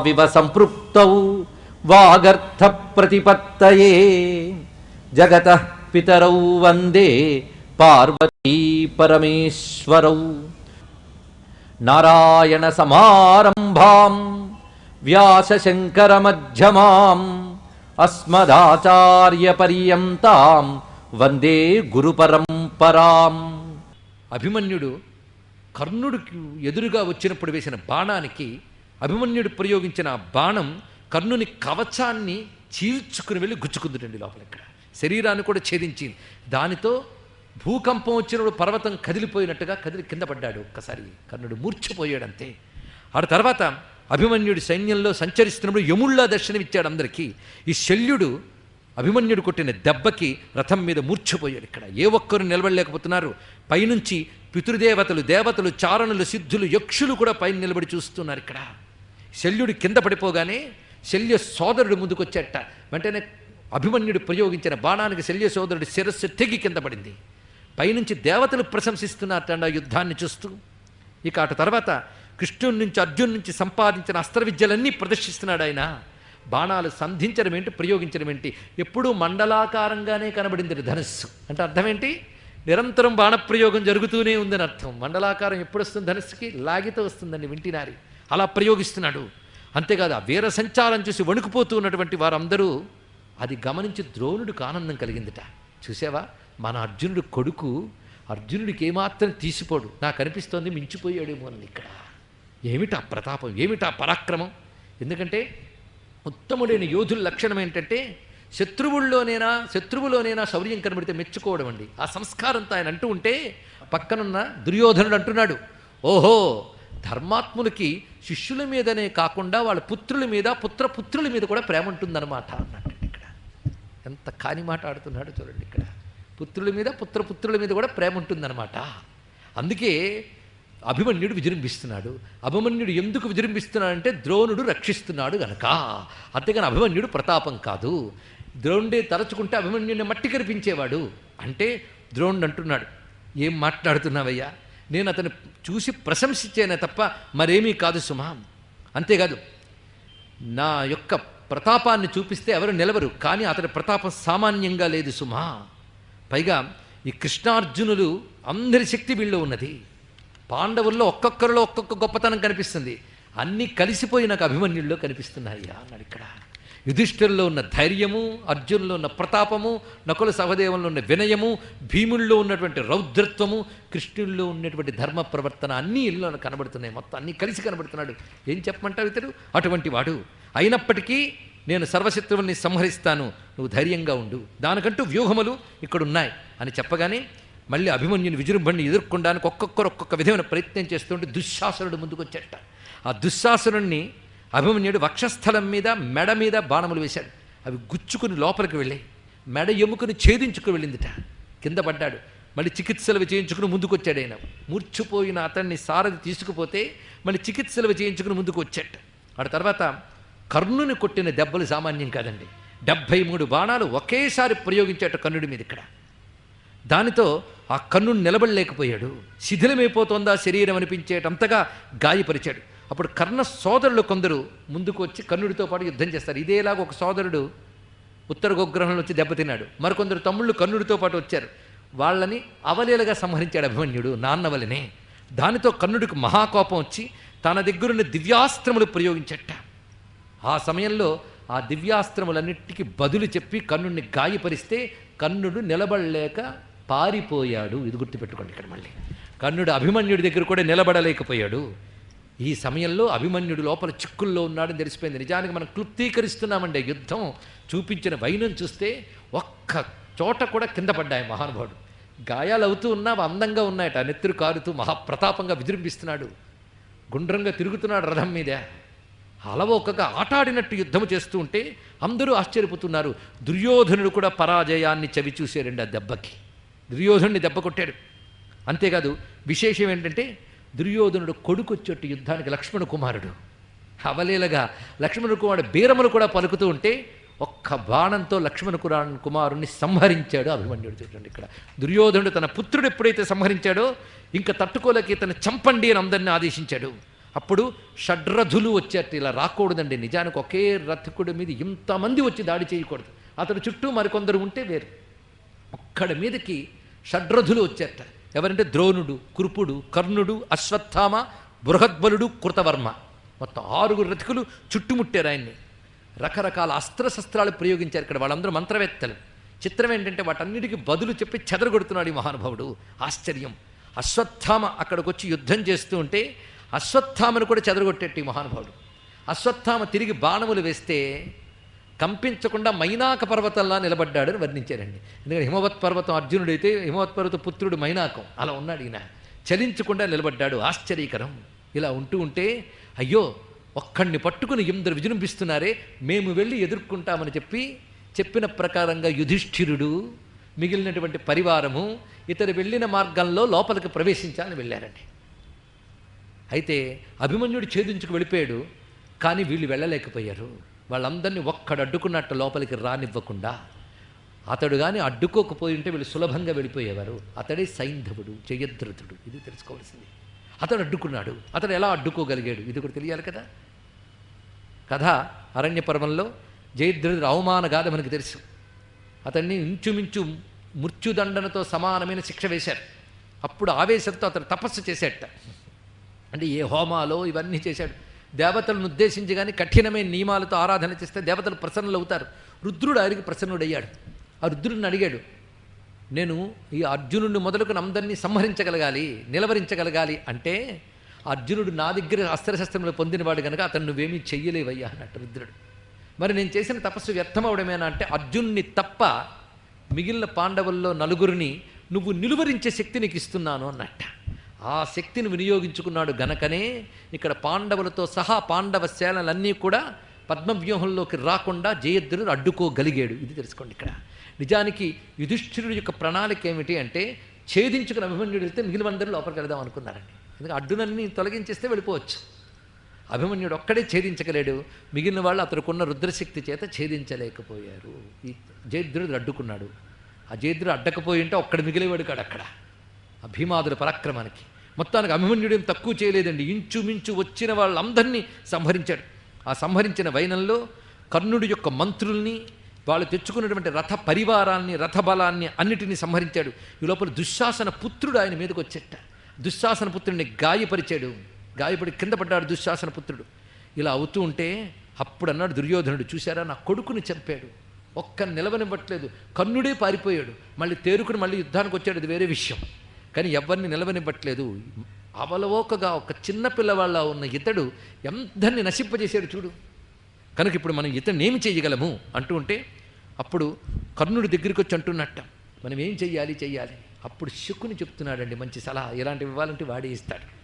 అవస్థావివ సంపృక్తౌ వాగర్థ ప్రతిపత్తయే జగత పితరౌ వందే పార్వతీ పరమేశ్వరౌ. నారాయణ సమారంభాం వ్యాసశంకరమధ్యమాం అస్మదాచార్యపర్యంతాం వందే గురుపరంపరాం. అభిమన్యుడు కర్ణుడికి ఎదురుగా వచ్చినప్పుడు వేసిన బాణానికి అభిమన్యుడు ప్రయోగించిన బాణం కర్ణుని కవచాన్ని చీల్చుకుని వెళ్ళి గుచ్చుకుందుటండి లోపల ఇక్కడ. శరీరాన్ని కూడా ఛేదించింది. దానితో భూకంపం వచ్చినప్పుడు పర్వతం కదిలిపోయినట్టుగా కదిలి కింద పడ్డాడు ఒక్కసారి. కర్ణుడు మూర్చిపోయాడంతే ఆ తర్వాత అభిమన్యుడి సైన్యంలో సంచరిస్తున్నప్పుడు యముళ్ళ దర్శనమిచ్చాడు అందరికీ. ఈ శల్యుడు అభిమన్యుడు కొట్టిన దెబ్బకి రథం మీద మూర్చిపోయాడు ఇక్కడ. ఏ ఒక్కరు నిలబడలేకపోతున్నారు. పైనుంచి పితృదేవతలు దేవతలు చారణులు సిద్ధులు యక్షులు కూడా పైన నిలబడి చూస్తున్నారు ఇక్కడ. శల్యుడు కింద పడిపోగానే శల్య సోదరుడు ముందుకొచ్చేట. వెంటనే అభిమన్యుడు ప్రయోగించిన బాణానికి శల్య సోదరుడు శిరస్సు తెగి కింద పడింది. పైనుంచి దేవతలు ప్రశంసిస్తున్నారట ఆ యుద్ధాన్ని చూస్తూ. ఇక అటు తర్వాత కృష్ణుడి నుంచి అర్జున్ నుంచి సంపాదించిన అస్త్ర విద్యలన్నీ ప్రదర్శిస్తున్నాడు ఆయన. బాణాలు సంధించడం ఏంటి ప్రయోగించడం ఏంటి? ఎప్పుడూ మండలాకారంగానే కనబడింది ధనుస్సు. అంటే అర్థం ఏంటి నిరంతరం బాణప్రయోగం జరుగుతూనే ఉందని అర్థం. మండలాకారం ఎప్పుడు వస్తుంది ధనుస్సుకి? లాగితో వస్తుందండి వింటినారి. అలా ప్రయోగిస్తున్నాడు. అంతేకాదు ఆ వీర సంచారం చూసి వణుకుపోతూ ఉన్నటువంటి వారందరూ అది గమనించి ద్రోణుడికి ఆనందం కలిగిందిట. చూసావా? మన అర్జునుడు కొడుకు అర్జునుడికి ఏమాత్రం తీసిపోడు. నాకు అనిపిస్తోంది మించిపోయాడేమో అని ఇక్కడ. ఏమిటా ప్రతాపం? ఏమిటా పరాక్రమం? ఎందుకంటే ఉత్తముడైన యోధుల లక్షణం ఏంటంటే శత్రువుల్లోనైనా శత్రువులోనైనా శౌర్యం కనబడితే మెచ్చుకోవడం అండి. ఆ సంస్కారంతో ఆయన అంటూ ఉంటే పక్కనున్న దుర్యోధనుడు అంటున్నాడు ఓహో ధర్మాత్ములకి శిష్యుల మీదనే కాకుండా వాళ్ళ పుత్రుల మీద పుత్ర పుత్రుల మీద కూడా ప్రేమ ఉంటుందన్నమాట అన్నట్టు ఇక్కడ. ఎంత కాని మాట ఆడుతున్నాడు చూడండి ఇక్కడ. పుత్రుల మీద పుత్ర పుత్రుల మీద కూడా ప్రేమ ఉంటుందన్నమాట. అందుకే అభిమన్యుడు విజృంభిస్తున్నాడు. అభిమన్యుడు ఎందుకు విజృంభిస్తున్నాడంటే ద్రోణుడు రక్షిస్తున్నాడు గనక. అంతేగాని అభిమన్యుడు ప్రతాపం కాదు. ద్రోణుడే తలచుకుంటే అభిమన్యుడిని మట్టి కనిపించేవాడు అంటే ద్రోణుడు అంటున్నాడు ఏం మాట్లాడుతున్నావయ్యా? నేను అతను చూసి ప్రశంసించేనే తప్ప మరేమీ కాదు సుమా అంతేకాదు నా యొక్క ప్రతాపాన్ని చూపిస్తే ఎవరు నిలవరు కానీ అతని ప్రతాపం సామాన్యంగా లేదు సుమా పైగా ఈ కృష్ణార్జునులు అందరి శక్తి వీళ్ళు ఉన్నది. పాండవుల్లో ఒక్కొక్కరిలో ఒక్కొక్క గొప్పతనం కనిపిస్తుంది. అన్నీ కలిసిపోయి నాకు అభిమన్యుల్లో కనిపిస్తున్నాయి. అన్నాడు ఇక్కడ. యుధిష్ఠిరులో ఉన్న ధైర్యము అర్జునులో ఉన్న ప్రతాపము నకుల సహదేవంలో ఉన్న వినయము భీముల్లో ఉన్నటువంటి రౌద్రత్వము కృష్ణుల్లో ఉన్నటువంటి ధర్మ ప్రవర్తన అన్నీ ఇల్లు కనబడుతున్నాయి. మొత్తం అన్నీ కలిసి కనబడుతున్నాడు. ఏం చెప్పమంటావు ఇతడు? అటువంటి వాడు. అయినప్పటికీ నేను సర్వశత్రువుల్ని సంహరిస్తాను. నువ్వు ధైర్యంగా ఉండు. దానికంటూ వ్యూహములు ఇక్కడ ఉన్నాయి అని చెప్పగానే మళ్ళీ అభిమన్యుని విజృంభణని ఎదుర్కొనడానికి ఒక్కొక్కరు ఒక్కొక్క విధమైన ప్రయత్నం చేస్తుంటే దుశ్శాసనుడు ముందుకొచ్చేట. ఆ దుశ్శాసనుడిని అభిమన్యుడు వక్షస్థలం మీద మెడ మీద బాణములు వేశాడు. అవి గుచ్చుకుని లోపలికి వెళ్ళాయి మెడ ఎముకను ఛేదించుకు వెళ్ళిందిట. కింద పడ్డాడు. మళ్ళీ చికిత్సలు చేయించుకుని ముందుకొచ్చాడు ఆయన. మూర్చిపోయిన అతన్ని సారథి తీసుకుపోతే మళ్ళీ చికిత్సలు చేయించుకుని ముందుకు వచ్చాడు ఆ తర్వాత కర్ణుని కొట్టిన దెబ్బలు సామాన్యం కాదండి. డెబ్భై మూడు బాణాలు ఒకేసారి ప్రయోగించాట కర్ణుడి మీద ఇక్కడ. దానితో ఆ కన్నును నిలబడలేకపోయాడు. శిథిలమైపోతోందా శరీరం అనిపించేటంతగా గాయపరిచాడు. అప్పుడు కర్ణ సోదరులు కొందరు ముందుకు వచ్చి కర్ణుడితో పాటు యుద్ధం చేస్తారు. ఇదేలాగా ఒక సోదరుడు ఉత్తర గోగ్రహంలో వచ్చి దెబ్బతిన్నాడు. మరికొందరు తమ్ముళ్ళు కర్ణుడితో పాటు వచ్చారు. వాళ్ళని అవలీలగా సంహరించాడు అభిమన్యుడు నాన్నవలనే దానితో కర్ణుడికి మహాకోపం వచ్చి తన దగ్గరున్న దివ్యాస్త్రములు ప్రయోగించట. ఆ సమయంలో ఆ దివ్యాస్త్రములన్నిటికీ బదులు చెప్పి కర్ణుడిని గాయపరిస్తే కర్ణుడు నిలబడలేక పారిపోయాడు. ఇది గుర్తుపెట్టుకోండి ఇక్కడ మళ్ళీ. కర్ణుడు అభిమన్యుడి దగ్గర కూడా నిలబడలేకపోయాడు. ఈ సమయంలో అభిమన్యుడు లోపల చిక్కుల్లో ఉన్నాడని తెలిసిపోయింది. నిజానికి మనం క్లుప్తీకరిస్తున్నామండి యుద్ధం. చూపించిన వైనం చూస్తే ఒక్క చోట కూడా కింద పడ్డాయి మహానుభావుడు. గాయాలు అవుతూ ఉన్నా అందంగా ఉన్నాయట. నెత్తురు కారుతూ మహాప్రతాపంగా విజృంభిస్తున్నాడు. గుండ్రంగా తిరుగుతున్నాడు రథం మీద. అలవోకగా ఆటాడినట్టు యుద్ధం చేస్తూ ఉంటే అందరూ ఆశ్చర్యపోతున్నారు. దుర్యోధనుడు కూడా పరాజయాన్ని చవి చూశారండి ఆ దెబ్బకి. దుర్యోధనుడిని దెబ్బ కొట్టాడు. అంతేకాదు విశేషం ఏంటంటే దుర్యోధనుడు కొడుకు వచ్చేట్టు యుద్ధానికి లక్ష్మణ కుమారుడు. అవలీలగా లక్ష్మణ కుమారుడు బీరములు కూడా పలుకుతూ ఉంటే ఒక్క బాణంతో లక్ష్మణ కురా కుమారుణ్ణి సంహరించాడు అభిమన్యుడు చూడండి ఇక్కడ. దుర్యోధనుడు తన పుత్రుడు ఎప్పుడైతే సంహరించాడో ఇంకా తట్టుకోలేక ఇతను చంపండి అని అందరిని ఆదేశించాడు. అప్పుడు షడ్రథులు వచ్చేట ఇలా రాకూడదండి నిజానికి ఒకే రథకుడి మీద ఇంతమంది వచ్చి దాడి చేయకూడదు. అతడు చుట్టూ మరికొందరు ఉంటే వేరు. ఒక్కడి మీదకి షడ్రథులు వచ్చేట. ఎవరంటే ద్రోణుడు కృపుడు కర్ణుడు అశ్వత్థామ బృహద్బలుడు కృతవర్మ. మొత్తం ఆరుగురు రతికులు చుట్టుముట్టారు ఆయన్ని. రకరకాల అస్త్రశస్త్రాలు ప్రయోగించారు ఇక్కడ వాళ్ళందరూ మంత్రవేత్తలు. చిత్రం ఏంటంటే వాటన్నిటికీ బదులు చెప్పి చెదరగొడుతున్నాడు ఈ మహానుభావుడు. ఆశ్చర్యం. అశ్వత్థామ అక్కడికి వచ్చి యుద్ధం చేస్తూ ఉంటే అశ్వత్థామను కూడా చెదరగొట్టేట్టు ఈ మహానుభావుడు. అశ్వత్థామ తిరిగి బాణములు వేస్తే కంపించకుండా మైనాక పర్వతంలా నిలబడ్డాడని వర్ణించారండి. ఎందుకంటే హిమవత్ పర్వతం అర్జునుడైతే హిమవత్ పర్వత పుత్రుడు మైనాకం. అలా ఉన్నాడు ఈయన. చలించకుండా నిలబడ్డాడు. ఆశ్చర్యకరం. ఇలా ఉంటూ ఉంటే అయ్యో ఒక్కడిని పట్టుకుని ఇందరు విజృంభిస్తున్నారే మేము వెళ్ళి ఎదుర్కొంటామని చెప్పి చెప్పిన ప్రకారంగా యుధిష్ఠిరుడు మిగిలినటువంటి పరివారము ఇతరు వెళ్ళిన మార్గంలో లోపలికి ప్రవేశించాలని వెళ్ళారండి. అయితే అభిమన్యుడు ఛేదించుకు వెళ్ళిపోయాడు కానీ వీళ్ళు వెళ్ళలేకపోయారు. వాళ్ళందరినీ ఒక్కడు అడ్డుకున్నట్టు లోపలికి రానివ్వకుండా అతడు కానీ అడ్డుకోకపోయి ఉంటే వీళ్ళు సులభంగా వెళ్ళిపోయేవారు. అతడే సైంధవుడు జయద్రథుడు ఇది తెలుసుకోవాల్సింది. అతడు అడ్డుకున్నాడు. అతడు ఎలా అడ్డుకోగలిగాడు? ఇది కూడా తెలియాలి కదా? కథ అరణ్య పర్వంలో జయద్రథుడు అవమాన గాథ మనకు తెలుసు. అతన్ని ఇంచుమించు మృత్యుదండనతో సమానమైన శిక్ష వేశారు. అప్పుడు ఆవేశంతో అతను తపస్సు చేసేట అంటే ఏ హోమాలో ఇవన్నీ చేశాడు. దేవతలను ఉద్దేశించి కానీ కఠినమైన నియమాలతో ఆరాధన చేస్తే దేవతలు ప్రసన్నులు అవుతారు రుద్రుడు ఆయనకి ప్రసన్నుడయ్యాడు. ఆ రుద్రుడిని అడిగాడు నేను ఈ అర్జునుడిని మొదలుకొని అందరినీ సంహరించగలగాలి నిలవరించగలగాలి అంటే అర్జునుడు నా దగ్గర అస్త్రశస్త్రములు పొందినవాడు కనుక అతను నువ్వేమీ చెయ్యలేవయ్యా అన్నట్టు రుద్రుడు. మరి నేను చేసిన తపస్సు వ్యర్థమవడమేనా అంటే అర్జునుని తప్ప మిగిలిన పాండవుల్లో నలుగురిని నువ్వు నిలువరించే శక్తి నీకు ఇస్తున్నాను అన్నట్ట. ఆ శక్తిని వినియోగించుకున్నాడు గనకనే. ఇక్కడ పాండవులతో సహా పాండవ సేనలన్నీ కూడా పద్మవ్యూహంలోకి రాకుండా జయద్రుడు అడ్డుకోగలిగాడు. ఇది తెలుసుకోండి ఇక్కడ. నిజానికి యుధిష్ఠిరుడు యొక్క ప్రణాళిక ఏమిటి అంటే ఛేదించుకుని అభిమన్యుడు వెళ్తే మిగిలినందరూ లోపలికి వెళదాం అనుకున్నారండి. ఎందుకంటే అడ్డునన్నీ తొలగించేస్తే వెళ్ళిపోవచ్చు. అభిమన్యుడు ఒక్కడే ఛేదించగలేడు. మిగిలిన వాళ్ళు అతడుకున్న రుద్రశక్తి చేత ఛేదించలేకపోయారు. ఈ జయద్రుడు అడ్డుకున్నాడు. ఆ జయద్రుడు అడ్డకపోయి ఉంటే ఒక్కడ మిగిలేవాడు కాడు అక్కడ. ఆ భీమాదుల పరాక్రమానికి. మొత్తానికి అభిమన్యుడేం తక్కువ చేయలేదండి. ఇంచుమించు వచ్చిన వాళ్ళందరినీ సంహరించాడు. ఆ సంహరించిన వైనంలో కర్ణుడి యొక్క మంత్రుల్ని వాళ్ళు తెచ్చుకున్నటువంటి రథ పరివారాన్ని రథబలాన్ని అన్నిటినీ సంహరించాడు. ఈ లోపల దుశ్శాసన పుత్రుడు ఆయన మీదకి వచ్చేట దుశ్శాసన పుత్రుడిని గాయపరిచాడు. గాయపడి కింద పడ్డాడు దుశ్శాసన పుత్రుడు. ఇలా అవుతూ ఉంటే అప్పుడు అన్నాడు దుర్యోధనుడు చూశారా నా కొడుకుని చంపాడు. ఒక్క నిలవనివ్వట్లేదు. కర్ణుడే పారిపోయాడు. మళ్ళీ తేరుకుని మళ్ళీ యుద్ధానికి వచ్చాడు అది వేరే విషయం. కానీ ఎవరిని నిలవనివ్వట్లేదు. అవలవోకగా ఒక చిన్న పిల్లవాళ్ళ ఉన్న ఇతడు ఎందరిని నశింపజేశాడు చూడు. కనుక ఇప్పుడు మనం ఇతన్ని ఏమి చేయగలము? అంటూ ఉంటే అప్పుడు కర్ణుడి దగ్గరికి వచ్చి అంటున్నట్ట. మనం ఏం చెయ్యాలి? చెయ్యాలి. అప్పుడు శకుని చెప్తున్నాడండి మంచి సలహా. ఇలాంటివి ఇవ్వాలంటే వాడే ఇస్తాడు.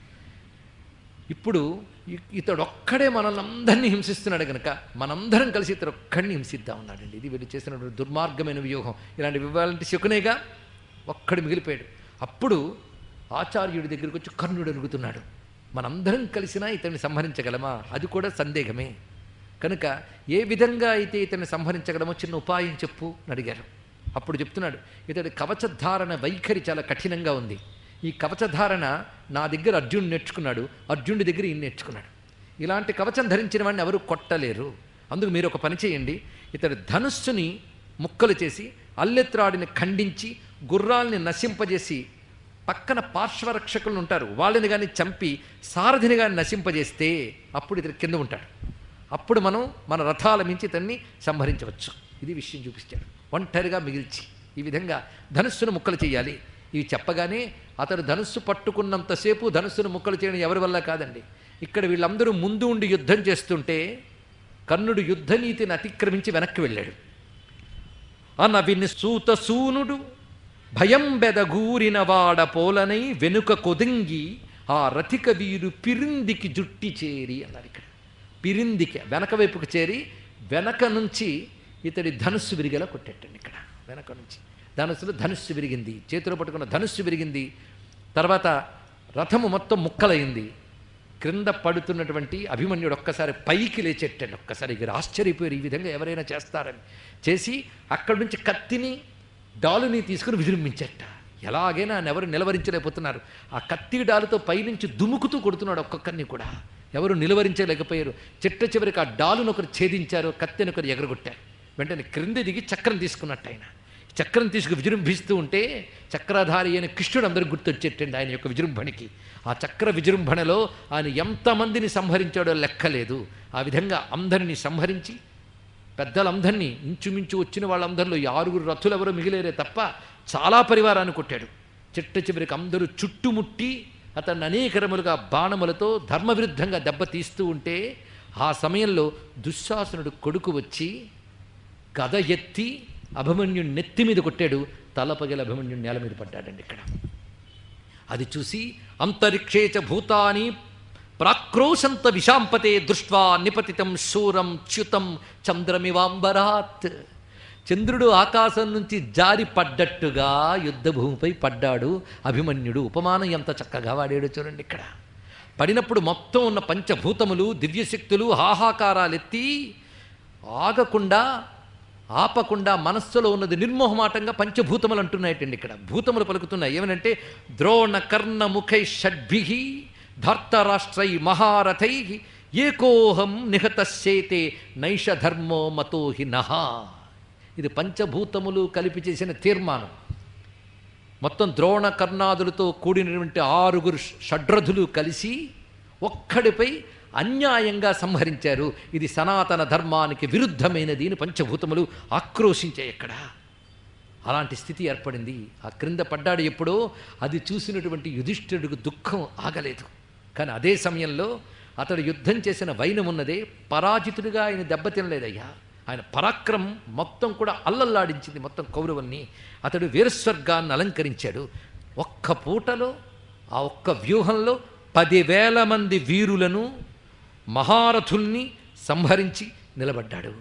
ఇప్పుడు ఇతడు ఒక్కడే మనల్ని అందరినీ హింసిస్తున్నాడు కనుక మనందరం కలిసి ఇతడు ఒక్కడిని హింసిద్దాం ఉన్నాడండి ఇది వీళ్ళు చేసినటువంటి దుర్మార్గమైన వ్యూహం ఇలాంటివి ఇవ్వాలంటే శకునేగా ఒక్కడు మిగిలిపోయాడు. అప్పుడు ఆచార్యుడి దగ్గరికి వచ్చి కర్ణుడు అడుగుతున్నాడు మనందరం కలిసినా ఇతన్ని సంహరించగలమా? అది కూడా సందేహమే. కనుక ఏ విధంగా అయితే ఇతన్ని సంహరించగలమో చిన్న ఉపాయం చెప్పు అని అడిగారు. అప్పుడు చెప్తున్నాడు ఇతడి కవచధారణ వైఖరి చాలా కఠినంగా ఉంది. ఈ కవచధారణ నా దగ్గర అర్జునుడు నేర్చుకున్నాడు అర్జునుడి దగ్గర ఈయన నేర్చుకున్నాడు. ఇలాంటి కవచం ధరించిన వాడిని ఎవరు కొట్టలేరు. అందుకు మీరు ఒక పని చేయండి. ఇతడి ధనుస్సుని ముక్కలు చేసి అల్లెత్రాడిని ఖండించి గుర్రాల్ని నశింపజేసి పక్కన పార్శ్వరక్షకులు ఉంటారు. వాళ్ళని కానీ చంపి సారథిని కానీ నశింపజేస్తే అప్పుడు ఇతను కింద ఉంటాడు. అప్పుడు మనం మన రథాల మించి ఇతన్ని సంహరించవచ్చు. ఇది విషయం చూపిస్తాడు. ఒంటరిగా మిగిల్చి ఈ విధంగా ధనుస్సును ముక్కలు చేయాలి. ఇవి చెప్పగానే అతడు ధనుస్సు పట్టుకున్నంతసేపు ధనుస్సును ముక్కలు చేయడం ఎవరి వల్ల కాదండి. ఇక్కడ వీళ్ళందరూ ముందు ఉండి యుద్ధం చేస్తుంటే కర్ణుడు యుద్ధనీతిని అతిక్రమించి వెనక్కి వెళ్ళాడు. అనవిని సూత సూనుడు భయం బెదగూరిన వాడ పోలనై వెనుక కొదంగి ఆ రతిక వీరు పిరిందికి జుట్టి చేరి అన్నారు ఇక్కడ. పిరిందికి వెనక వైపుకు చేరి వెనక నుంచి ఇతడి ధనుస్సు విరిగేలా కొట్టేటండి ఇక్కడ. వెనక నుంచి. ధనుస్సులో ధనుస్సు విరిగింది చేతిలో పట్టుకున్న ధనుస్సు విరిగింది. తర్వాత రథము మొత్తం ముక్కలైంది. క్రింద పడుతున్నటువంటి అభిమన్యుడు ఒక్కసారి పైకి లేచెట్టండి. ఒక్కసారి ఇక్కడ ఆశ్చర్యపోయారు ఈ విధంగా ఎవరైనా చేస్తారని. చేసి అక్కడి నుంచి కత్తిని డాలుని తీసుకుని విజృంభించట. ఎలాగైనా ఎవరు నిలవరించలేకపోతున్నారు. ఆ కత్తి డాలుతో పైనుంచి దుముకుతూ కొడుతున్నాడు ఒక్కొక్కరిని కూడా. ఎవరు నిలువరించలేకపోయారు. చిట్ట చివరికి ఆ డాలును ఒకరు ఛేదించారు కత్తిని ఒకరు ఎగరగొట్టారు. వెంటనే క్రింద దిగి చక్రం తీసుకున్నట్టు ఆయన. చక్రం తీసుకు విజృంభిస్తూ ఉంటే చక్రధారి అయిన కృష్ణుడు అందరికి గుర్తొచ్చేటండి ఆయన యొక్క విజృంభణకి. ఆ చక్ర విజృంభణలో ఆయన ఎంతమందిని సంహరించాడో లెక్కలేదు. ఆ విధంగా అందరినీ సంహరించి పెద్దలందరినీ ఇంచుమించు వచ్చిన వాళ్ళందరిలో ఆరుగురు రథులు ఎవరో మిగిలేరే తప్ప చాలా పరివారాన్ని కొట్టాడు. చిట్ట చివరికి అందరూ చుట్టుముట్టి అతన్ని అనేక రములుగా బాణములతో ధర్మవిరుద్ధంగా దెబ్బతీస్తూ ఉంటే ఆ సమయంలో దుశ్శాసనుడు కొడుకు వచ్చి గద ఎత్తి అభిమన్యుని నెత్తి మీద కొట్టాడు. తలపగల అభిమన్యుని నేల మీద పడ్డాడండి ఇక్కడ. అది చూసి అంతరిక్షేచ భూతాని ప్రాక్రోశంత విశాంపతే దృష్ట్వా నిపతితం శూరం చ్యుతం చంద్రమివాంబరాత్. చంద్రుడు ఆకాశం నుంచి జారి పడ్డట్టుగా యుద్ధభూమిపై పడ్డాడు. అభిమన్యుడు ఉపమానం ఎంత చక్కగా వాడాడు చూడండి ఇక్కడ. పడినప్పుడు మొత్తం ఉన్న పంచభూతములు దివ్యశక్తులు హాహాకారాలెత్తి ఆగకుండా ఆపకుండా మనస్సులో ఉన్నది నిర్మోహమాటంగా పంచభూతములు అంటున్నాయటండి ఇక్కడ. భూతములు పలుకుతున్నాయి. ఏమనంటే ద్రోణ కర్ణ ముఖై షడ్భిహి ధర్తరాష్ట్రై మహారథై ఏకోహం నిహతశ్చేతే నైష ధర్మో మతో హి నహ ఇది పంచభూతములు కలిపి చేసిన తీర్మానం. మొత్తం ద్రోణ కర్ణాదులతో కూడినటువంటి ఆరుగురు షడ్రథులు కలిసి ఒక్కడిపై అన్యాయంగా సంహరించారు. ఇది సనాతన ధర్మానికి విరుద్ధమైనది అని పంచభూతములు ఆక్రోశించాయి ఎక్కడ అలాంటి స్థితి ఏర్పడింది. ఆ క్రింద పడ్డాడు ఎప్పుడో అది చూసినటువంటి యుధిష్ఠిరుడికి దుఃఖం ఆగలేదు. కానీ అదే సమయంలో అతడు యుద్ధం చేసిన వైనమున్నదే పరాజితుడిగా ఆయన దెబ్బతినలేదయ్యా. ఆయన పరాక్రమం మొత్తం కూడా అల్లల్లాడించింది మొత్తం కౌరవుల్ని. అతడు వీరస్వర్గాన్ని అలంకరించాడు. ఒక్క పూటలో ఆ ఒక్క వ్యూహంలో పదివేల మంది వీరులను మహారథుల్ని సంహరించి నిలబడ్డాడు.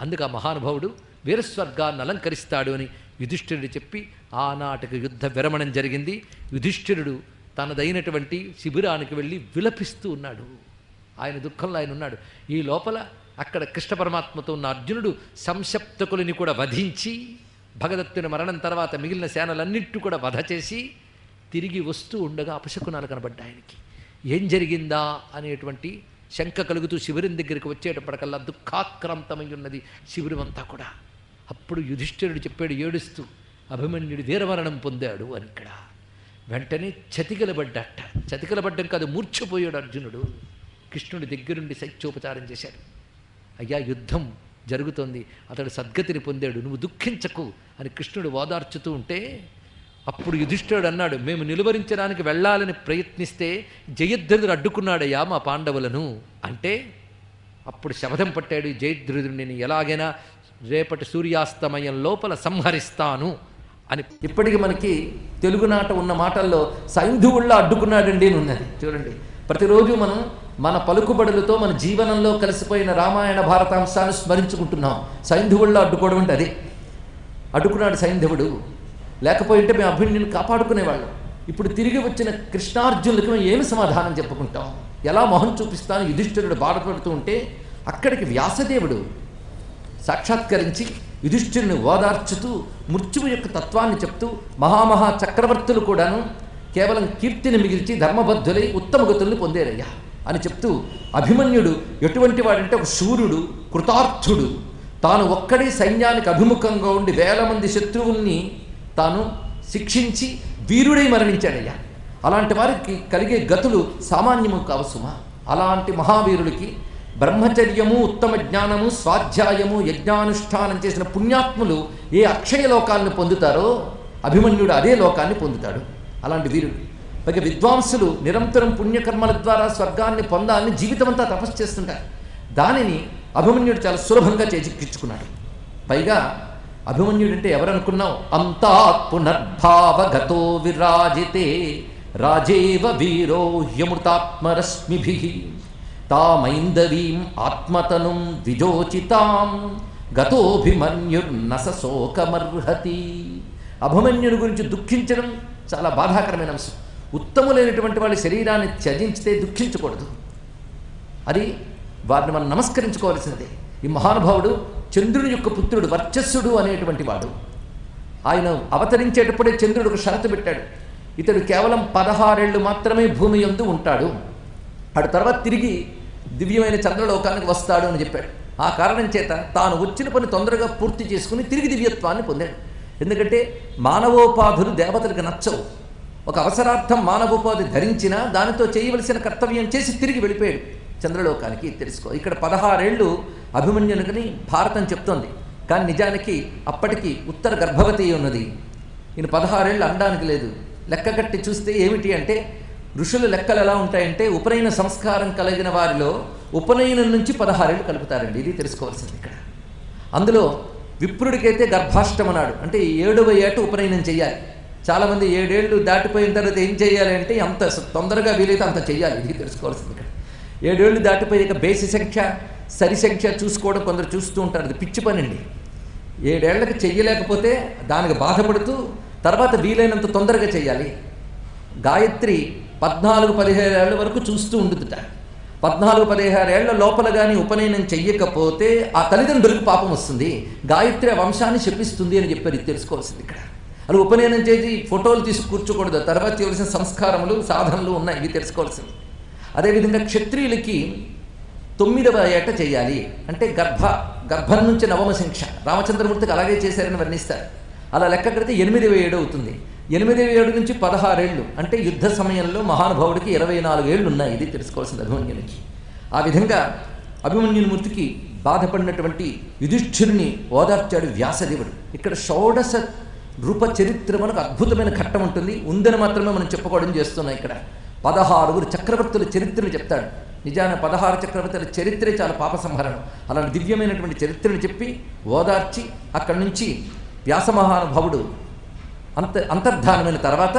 అందుకు ఆ మహానుభావుడు వీరస్వర్గాన్ని అలంకరిస్తాడు అని యుధిష్ఠిరుడు చెప్పి ఆనాటికి యుద్ధ విరమణం జరిగింది. యుధిష్ఠిరుడు తనదైనటువంటి శిబిరానికి వెళ్ళి విలపిస్తూ ఉన్నాడు. ఆయన దుఃఖంలో ఆయన ఉన్నాడు. ఈ లోపల అక్కడ కృష్ణ పరమాత్మతో ఉన్న అర్జునుడు సంశప్తకులని కూడా వధించి భగదత్తుని మరణం తర్వాత మిగిలిన సేనలన్నింటి కూడా వధ చేసి తిరిగి వస్తూ ఉండగా అపశకునాలు కనబడ్డాయి ఆయనకి. ఏం జరిగిందా అనేటువంటి శంక కలుగుతూ శిబిరం దగ్గరికి వచ్చేటప్పటికల్లా దుఃఖాక్రాంతమై ఉన్నది శిబిరం అంతా కూడా. అప్పుడు యుధిష్ఠిరుడు చెప్పాడు ఏడుస్తూ అభిమన్యుడు వీరమరణం పొందాడు అని ఇక్కడ. వెంటనే చతికిలబడ్డట. చతికిలబడ్డం కాదు మూర్ఛపోయాడు అర్జునుడు. కృష్ణుడి దగ్గరుండి శైత్యోపచారం చేశాడు. అయ్యా యుద్ధం జరుగుతోంది. అతడు సద్గతిని పొందాడు. నువ్వు దుఃఖించకు అని కృష్ణుడు ఓదార్చుతూ ఉంటే అప్పుడు యుధిష్ఠుడు అన్నాడు మేము నిలువరించడానికి వెళ్ళాలని ప్రయత్నిస్తే జయద్రథుడు అడ్డుకున్నాడయ్యా మా పాండవులను. అంటే అప్పుడు శపథం పట్టాడు ఈ జయద్రథుడిని ఎలాగైనా రేపటి సూర్యాస్తమయం లోపల సంహరిస్తాను. అని ఇప్పటికి మనకి తెలుగునాట ఉన్న మాటల్లో సైంధువుళ్ళ అడ్డుకున్నాడండి అని ఉన్నది. చూడండి. ప్రతిరోజు మనం మన పలుకుబడులతో మన జీవనంలో కలిసిపోయిన రామాయణ భారతాంశాన్ని స్మరించుకుంటున్నాం. సైంధువుళ్ళ అడ్డుకోవడం అంటే అదే. అడ్డుకున్నాడు సైంధవుడు. లేకపోయింటే మేము అభిన్యుని కాపాడుకునేవాళ్ళం. ఇప్పుడు తిరిగి వచ్చిన కృష్ణార్జునులకు మేము ఏమి సమాధానం చెప్పుకుంటాం? ఎలా మొహం చూపిస్తాను యుధిష్ఠిరుడు బాధపడుతూ ఉంటే అక్కడికి వ్యాసదేవుడు సాక్షాత్కరించి యుధిష్ఠిరుని ఓదార్చుతూ మృత్యువు యొక్క తత్వాన్ని చెప్తూ మహామహా చక్రవర్తులు కూడాను కేవలం కీర్తిని మిగిల్చి ధర్మబద్ధులై ఉత్తమ గతుల్ని పొందేరయ్యా అని చెప్తూ అభిమన్యుడు ఎటువంటి వాడంటే ఒక శూరుడు కృతార్థుడు. తాను ఒక్కడే సైన్యానికి అభిముఖంగా ఉండి వేల మంది శత్రువుల్ని తాను శిక్షించి వీరుడై మరణించాడయ్యా. అలాంటి వారికి కలిగే గతులు సామాన్యము కావసుమా అలాంటి మహావీరుడికి బ్రహ్మచర్యము ఉత్తమ జ్ఞానము స్వాధ్యాయము యజ్ఞానుష్ఠానం చేసిన పుణ్యాత్ములు ఏ అక్షయ లోకాలను పొందుతారో అభిమన్యుడు అదే లోకాన్ని పొందుతాడు. అలాంటి వీరుడు. పైగా విద్వాంసులు నిరంతరం పుణ్యకర్మల ద్వారా స్వర్గాన్ని పొందాలని జీవితమంతా తపస్సు చేస్తుంటారు. దానిని అభిమన్యుడు చాలా సులభంగా చేజిక్కించుకున్నాడు. పైగా అభిమన్యుడు అంటే ఎవరనుకున్నావు? అంతా పునర్భావగతో విరాజితే రాజేవ వీరో హ్యమృతాత్మరశ్మిభి తామైందవీం ఆత్మతనుం ద్విజోచితాం గతోభిమన్యుర్న శోకమర్హతి అభిమన్యుని గురించి దుఃఖించడం చాలా బాధాకరమైన అంశం. ఉత్తములైనటువంటి వాళ్ళ శరీరాన్ని త్యజించితే దుఃఖించకూడదు. అది వారిని మనం నమస్కరించుకోవాల్సిందే. ఈ మహానుభావుడు చంద్రుని యొక్క పుత్రుడు వర్చస్సుడు అనేటువంటి వాడు. ఆయన అవతరించేటప్పుడే చంద్రుడు ఒక షరతు పెట్టాడు. ఇతడు కేవలం పదహారేళ్ళు మాత్రమే భూమి యందు ఉంటాడు. అటు తర్వాత తిరిగి దివ్యమైన చంద్రలోకానికి వస్తాడు అని చెప్పాడు. ఆ కారణం చేత తాను వచ్చిన పని తొందరగా పూర్తి చేసుకుని తిరిగి దివ్యత్వాన్ని పొందాడు. ఎందుకంటే మానవోపాధులు దేవతలకు నచ్చవు. ఒక అవసరార్థం మానవోపాధి ధరించినా దానితో చేయవలసిన కర్తవ్యం చేసి తిరిగి వెళ్ళిపోయాడు. చంద్రలోకానికి తెలుసుకో. ఇక్కడ పదహారేళ్ళు అభిమన్యునికని భారతం చెప్తోంది. కానీ నిజానికి అప్పటికి ఉత్తర గర్భవతి ఉన్నది. ఈయన పదహారేళ్ళు అనడానికి లేదు. లెక్క కట్టి చూస్తే ఏమిటి అంటే ఋషుల లెక్కలు ఎలా ఉంటాయంటే ఉపనయన సంస్కారం కలిగిన వారిలో ఉపనయనం నుంచి పదహారేళ్ళు కలుపుతారండి. ఇది తెలుసుకోవాల్సింది ఇక్కడ. అందులో విప్రుడికైతే గర్భాష్టమనాడు. అంటే ఏడవ ఏట ఉపనయనం చేయాలి చాలామంది ఏడేళ్ళు దాటిపోయిన తర్వాత ఏం చేయాలి అంటే అంత తొందరగా వీలైతే అంత చేయాలి ఇది తెలుసుకోవాల్సింది ఇక్కడ. ఏడేళ్ళు దాటిపోయాక బేసి సంఖ్య సరి సంఖ్య చూసుకోవడం కొందరు చూస్తూ ఉంటారు. అది పిచ్చి పనండి. ఏడేళ్ళకు చెయ్యలేకపోతే దానికి బాధపడుతూ తర్వాత వీలైనంత తొందరగా చేయాలి గాయత్రి పద్నాలుగు పదిహేను ఏళ్ళ వరకు చూస్తూ ఉండుతుట. పద్నాలుగు పదిహేను ఏళ్ళ లోపల కానీ ఉపనయనం చెయ్యకపోతే ఆ తల్లిదండ్రులకు పాపం వస్తుంది. గాయత్రి వంశాన్ని శపిస్తుంది అని చెప్పారు ఇది తెలుసుకోవాల్సింది ఇక్కడ. అది ఉపనయనం చేసి ఫోటోలు తీసి కూర్చోకూడదు. తర్వాత చేయవలసిన సంస్కారములు సాధనలు ఉన్నాయి ఇవి తెలుసుకోవాల్సింది. అదేవిధంగా క్షత్రియులకి తొమ్మిదవ ఏట చేయాలి. అంటే గర్భ గర్భం నుంచి నవమ శంక్ష. రామచంద్రమూర్తికి అలాగే చేశారని వర్ణిస్తారు. అలా లెక్క కడితే ఎనిమిదవ ఏడు అవుతుంది. ఎనిమిది ఏడు నుంచి పదహారేళ్ళు అంటే యుద్ధ సమయంలో మహానుభావుడికి ఇరవై నాలుగు ఏళ్ళు ఉన్నాయి. ఇది తెలుసుకోవాల్సింది అభిమన్యునికి. ఆ విధంగా అభిమన్యునిమూర్తికి బాధపడినటువంటి యుధిష్ఠిరుని ఓదార్చాడు వ్యాసదేవుడు. ఇక్కడ షోడశ రూప చరిత్ర మనకు అద్భుతమైన ఘట్టం ఉంటుంది. ఉందని మాత్రమే మనం చెప్పుకోవడం చేస్తున్నాం ఇక్కడ. పదహారుగురు చక్రవర్తుల చరిత్రను చెప్తాడు. నిజాన పదహారు చక్రవర్తుల చరిత్రే చాలా పాప సంహరణం. అలాంటి దివ్యమైనటువంటి చరిత్రను చెప్పి ఓదార్చి అక్కడి నుంచి వ్యాసమహానుభావుడు అంత అంతర్ధానమైన తర్వాత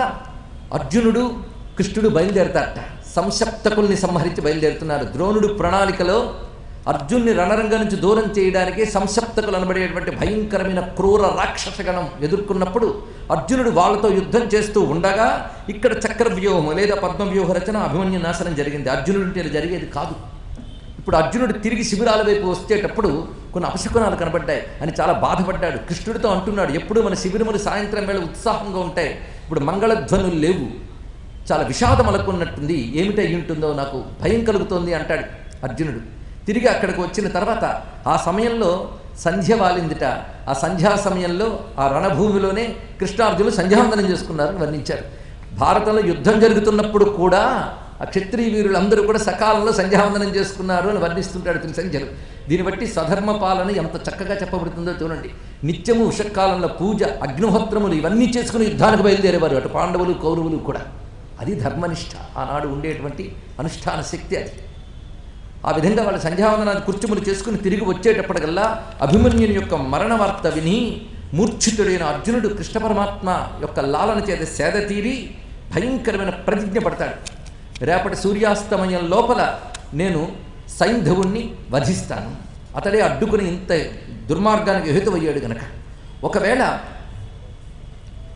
అర్జునుడు కృష్ణుడు బయలుదేరతారట. సంసప్తకుల్ని సంహరించి బయలుదేరుతున్నారు. ద్రోణుడు ప్రణాళికలో అర్జున్ని రణరంగం నుంచి దూరం చేయడానికి సంసప్తకులు అనబడేటువంటి భయంకరమైన క్రూర రాక్షసగణం ఎదుర్కొన్నప్పుడు అర్జునుడు వాళ్ళతో యుద్ధం చేస్తూ ఉండగా ఇక్కడ చక్రవ్యూహము లేదా పద్మవ్యూహ రచన అభిమన్యు నాశనం జరిగింది. అర్జునుడి జరిగేది కాదు. ఇప్పుడు అర్జునుడు తిరిగి శిబిరాల వైపు వచ్చేటప్పుడు కొన్ని అపశకునాలు కనబడ్డాయి అని చాలా బాధపడ్డాడు. కృష్ణుడితో అంటున్నాడు ఎప్పుడు మన శిబిరములు సాయంత్రం వేళ ఉత్సాహంగా ఉంటాయి. ఇప్పుడు మంగళధ్వనులు లేవు. చాలా విషాదం అలకున్నట్టుంది. ఏమిటై ఉంటుందో నాకు భయం కలుగుతోంది అంటాడు అర్జునుడు. తిరిగి అక్కడికి వచ్చిన తర్వాత ఆ సమయంలో సంధ్య వాలిందిట. ఆ సంధ్యా సమయంలో ఆ రణభూమిలోనే కృష్ణార్జునులు సంధ్యావందనం చేసుకున్నారని వర్ణించారు. భారతంలో యుద్ధం జరుగుతున్నప్పుడు కూడా ఆ క్షత్రియ వీరులందరూ కూడా సకాలంలో సంధ్యావందనం చేసుకున్నారు అని వర్ణిస్తుంటాడు తిని సంఖ్యలు దీన్ని బట్టి సధర్మ పాలన ఎంత చక్కగా చెప్పబడుతుందో చూడండి. నిత్యము ఉషకాలంలో పూజ అగ్నిహోత్రములు ఇవన్నీ చేసుకుని యుద్ధానికి బయలుదేరేవారు అటు పాండవులు కౌరవులు కూడా. అది ధర్మనిష్ట. ఆనాడు ఉండేటువంటి అనుష్ఠాన శక్తి అది. ఆ విధంగా వాళ్ళ సంధ్యావందనాన్ని కుర్చుములు చేసుకుని తిరిగి వచ్చేటప్పటికల్లా అభిమన్యుని యొక్క మరణ వార్త విని మూర్ఛితుడైన అర్జునుడు కృష్ణ పరమాత్మ యొక్క లాలన చేత సేద తీరి భయంకరమైన ప్రతిజ్ఞ పడతాడు. రేపటి సూర్యాస్తమయం లోపల నేను సైంధవుణ్ణి వధిస్తాను. అతడే అడ్డుకుని ఇంత దుర్మార్గానికి హేతువయ్యాడు గనక. ఒకవేళ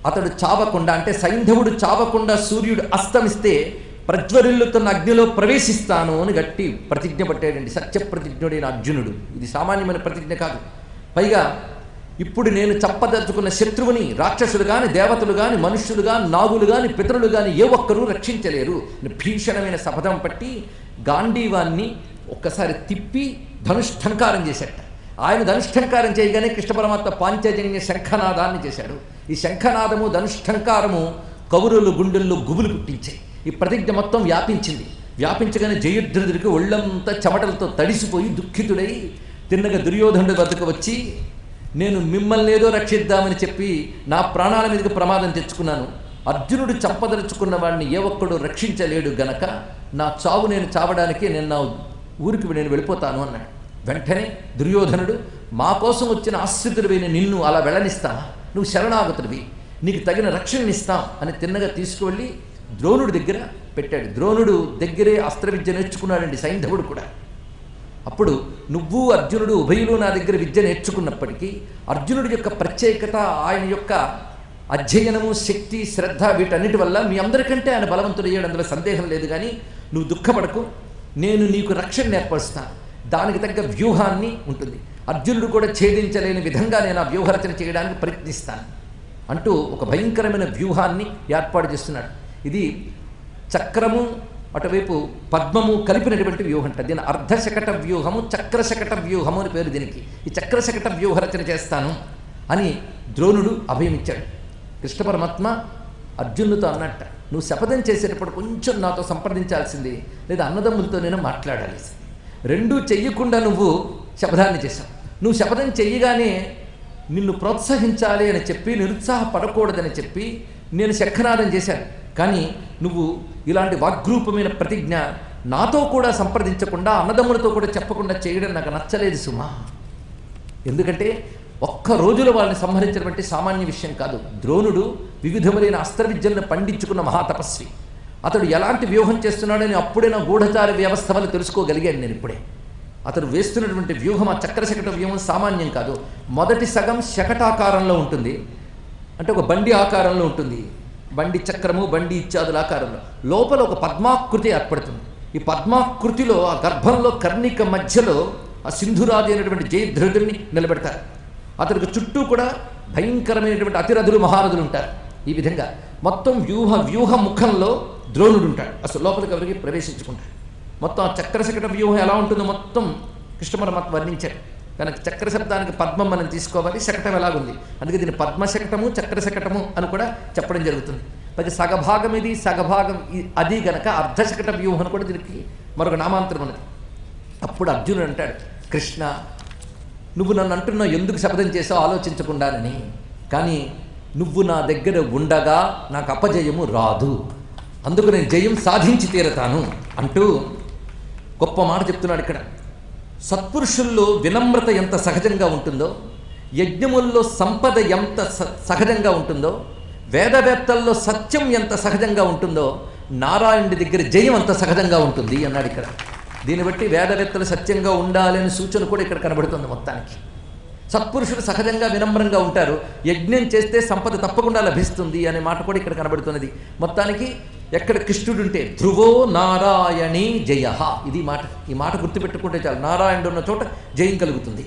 అతడు చావకుండా అంటే సైంధవుడు చావకుండా సూర్యుడు అస్తమిస్తే ప్రజ్వరిల్లుతున్న అగ్నిలో ప్రవేశిస్తాను అని గట్టి ప్రతిజ్ఞ పట్టాడండి. సత్యప్రతిజ్ఞుడైన అర్జునుడు. ఇది సామాన్యమైన ప్రతిజ్ఞ కాదు. పైగా ఇప్పుడు నేను చప్పదలుచుకున్న శత్రువుని రాక్షసులు కానీ దేవతలు కానీ మనుష్యులు కానీ నాగులు కానీ పితరులు కానీ ఏ ఒక్కరూ రక్షించలేరు. భీషణమైన శపథం పట్టి గాంధీవాన్ని ఒక్కసారి తిప్పి ధనుష్ఠంకారం చేశాట ఆయన ధనుష్ఠంకారం చేయగానే కృష్ణ పరమాత్మ పాంచజన్య శంఖనాదాన్ని చేశాడు. ఈ శంఖనాదము ధనుష్ఠంకారము కౌరులు గుండెల్లో గుబులు పుట్టించాయి. ఈ ప్రతిజ్ఞ మొత్తం వ్యాపించింది. వ్యాపించగానే జయుద్రుడికి ఒళ్ళంతా చెమటలతో తడిసిపోయి దుఃఖితుడై తిన్నగా దుర్యోధనుడి వద్దకు వచ్చి నేను మిమ్మల్ని ఏదో రక్షిద్దామని చెప్పి నా ప్రాణాల మీదకి ప్రమాదం తెచ్చుకున్నాను. అర్జునుడు చంపదలుచుకున్న వాడిని ఏ ఒక్కడు రక్షించలేడు గనక నా చావు నేను చావడానికి నేను నా ఊరికి నేను వెళ్ళిపోతాను అన్నాడు. వెంటనే దుర్యోధనుడు మా కోసం వచ్చిన ఆశ్రితుడివైన నిన్ను అలా వెళ్ళనిస్తా. నువ్వు శరణాగతుడివి. నీకు తగిన రక్షణనిస్తాం అని తిన్నగా తీసుకువెళ్ళి ద్రోణుడి దగ్గర పెట్టాడు. ద్రోణుడు దగ్గరే అస్త్ర విద్య నేర్చుకున్నాడండి సైంధవుడు కూడా. అప్పుడు నువ్వు అర్జునుడు ఉభయులు నా దగ్గర విద్య నేర్చుకున్నప్పటికీ అర్జునుడి యొక్క ప్రత్యేకత ఆయన యొక్క అధ్యయనము శక్తి శ్రద్ధ వీటన్నిటి వల్ల మీ అందరికంటే ఆయన బలవంతుడయ్యాడు. అందులో సందేహం లేదు కానీ నువ్వు దుఃఖపడకు. నేను నీకు రక్షణ ఏర్పరుస్తాను దానికి తగ్గ వ్యూహాన్ని ఉంటుంది. అర్జునుడు కూడా ఛేదించలేని విధంగా నేను ఆ వ్యూహరచన చేయడానికి ప్రయత్నిస్తాను అంటూ ఒక భయంకరమైన వ్యూహాన్ని ఏర్పాటు చేస్తున్నాడు. ఇది చక్రము అటువైపు పద్మము కలిపినటువంటి వ్యూహం అంట. దీని అర్ధశకట వ్యూహము చక్రశకట వ్యూహము అని పేరు దీనికి. ఈ చక్రశకట వ్యూహ రచన చేస్తాను అని ద్రోణుడు అభయమిచ్చాడు కృష్ణ పరమాత్మ అర్జునుడితో అన్నట్ట నువ్వు శపథం చేసేటప్పుడు కొంచెం నాతో సంప్రదించాల్సింది లేదా అన్నదమ్ములతో నేను మాట్లాడాలి. రెండూ చెయ్యకుండా నువ్వు శపథాన్ని చేశావు. నువ్వు శపథం చెయ్యగానే నిన్ను ప్రోత్సహించాలి అని చెప్పి నిరుత్సాహపడకూడదని చెప్పి నేను శంఖనాదం చేశాను. కానీ నువ్వు ఇలాంటి వాగ్రూపమైన ప్రతిజ్ఞ నాతో కూడా సంప్రదించకుండా అన్నదమ్ములతో కూడా చెప్పకుండా చేయడం నాకు నచ్చలేదు సుమా. ఎందుకంటే ఒక్క రోజులో వాళ్ళని సంహరించినటువంటి సామాన్య విషయం కాదు. ద్రోణుడు వివిధములైన అస్త్ర విద్యలను పండించుకున్న మహాతపస్వి. అతడు ఎలాంటి వ్యూహం చేస్తున్నాడని అప్పుడే నా గూఢచార వ్యవస్థ వల్ల తెలుసుకోగలిగాను నేను ఇప్పుడే. అతడు వేస్తున్నటువంటి వ్యూహం ఆ చక్రశకట వ్యూహం సామాన్యం కాదు. మొదటి సగం శకటాకారంలో ఉంటుంది. అంటే ఒక బండి ఆకారంలో ఉంటుంది. బండి చక్రము బండి ఇత్యాదుల ఆకారంలో. లోపల ఒక పద్మాకృతి ఏర్పడుతుంది. ఈ పద్మాకృతిలో ఆ గర్భంలో కర్ణిక మధ్యలో ఆ సింధురాజు అయినటువంటి జయధ్రుడిని నిలబెడతారు. అతనికి చుట్టూ కూడా భయంకరమైనటువంటి అతిరథులు మహారథులు ఉంటారు. ఈ విధంగా మొత్తం వ్యూహ వ్యూహ ముఖంలో ద్రోణుడు ఉంటాడు. అసలు లోపలికి ఎవరికి ప్రవేశించుకుంటాడు మొత్తం ఆ చక్రశకట వ్యూహం ఎలా ఉంటుందో మొత్తం కృష్ణ పరమాత్మ వర్ణించాడు కనుక చక్ర శబ్దానికి పద్మం మనం తీసుకోవాలి శకటం ఎలాగుంది? అందుకే దీన్ని పద్మశకటము చక్రశకటము అని కూడా చెప్పడం జరుగుతుంది. పది సగభాగం ఇది సగభాగం అది గనక అర్ధశకట వ్యూహం అని కూడా దీనికి మరొక నామాంతరం ఉన్నది. అప్పుడు అర్జునుడు అంటాడు కృష్ణ నువ్వు నన్ను అంటున్నావు ఎందుకు శపథం చేసావు ఆలోచించకుండానని. కానీ నువ్వు నా దగ్గర ఉండగా నాకు అపజయము రాదు. అందుకు నేను జయం సాధించి తీరతాను అంటూ గొప్ప మాట చెప్తున్నాడు ఇక్కడ. సత్పురుషుల్లో వినమ్రత ఎంత సహజంగా ఉంటుందో యజ్ఞముల్లో సంపద ఎంత స- సహజంగా ఉంటుందో వేదవేత్తల్లో సత్యం ఎంత సహజంగా ఉంటుందో నారాయణుడి దగ్గర జయం అంత సహజంగా ఉంటుంది అన్నాడు ఇక్కడ. దీన్ని బట్టి వేదవేత్తలు సత్యంగా ఉండాలని సూచన కూడా ఇక్కడ కనబడుతుంది మొత్తానికి. సత్పురుషులు సహజంగా వినమ్రంగా ఉంటారు. యజ్ఞం చేస్తే సంపద తప్పకుండా లభిస్తుంది అనే మాట కూడా ఇక్కడ కనబడుతున్నది. మొత్తానికి ఎక్కడ కృష్ణుడుంటే ధ్రువో నారాయణీ జయ. ఇది మాట ఈ మాట గుర్తుపెట్టుకుంటే చాలు. నారాయణుడు ఉన్న చోట జయం కలుగుతుంది.